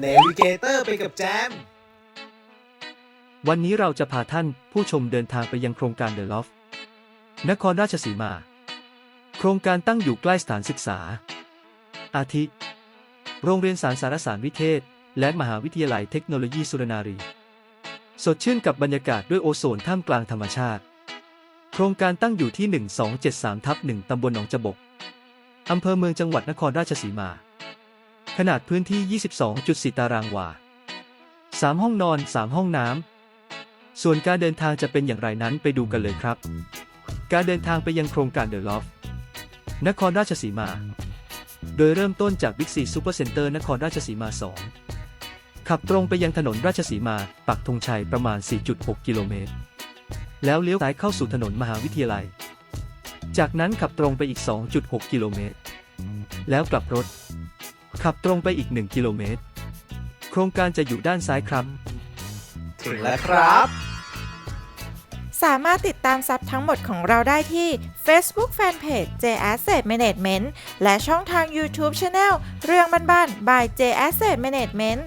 เนวิเกเตอร์ไปกับแจม วันนี้เราจะพาท่านผู้ชมเดินทางไปยังโครงการเดอะลอฟนครราชสีมา โครงการตั้งอยู่ใกล้สถานศึกษา อาทิ โรงเรียนสารสารสารวิเทศ และมหาวิทยาลัยเทคโนโลยีสุรนารี สดชื่นกับบรรยากาศด้วยโอโซนท่ามกลางธรรมชาติ โครงการตั้งอยู่ที่ 1273ทับ1ตำบลหนองจบก อำเภอเมืองจังหวัดนครราชสีมา ขนาดพื้นที่ 22.4 ตารางวา 3 ห้องนอน 3 ห้องน้ำ ส่วนการเดินทางจะเป็นอย่างไรนั้นไปดูกันเลยครับ การเดินทางไปยังโครงการเดอะลอฟนครราชสีมา โดยเริ่มต้นจากบิ๊กซีซูเปอร์เซ็นเตอร์นครราชสีมา 2 ขับตรงไปยังถนนราชสีมา ปักธงชัยประมาณ 4.6 กิโลเมตร แล้วเลี้ยวซ้ายเข้าสู่ถนนมหาวิทยาลัย จากนั้นขับตรงไปอีก 2.6 กิโลเมตร แล้วกลับรถ ขับตรงไปอีก 1 กิโลเมตร โครงการจะอยู่ด้านซ้ายครับ ถึงแล้วครับ สามารถติดตามซับทั้งหมดของเราได้ที่ Facebook Fanpage J Asset Management และช่องทาง YouTube Channel เรื่องบ้านๆ by J Asset Management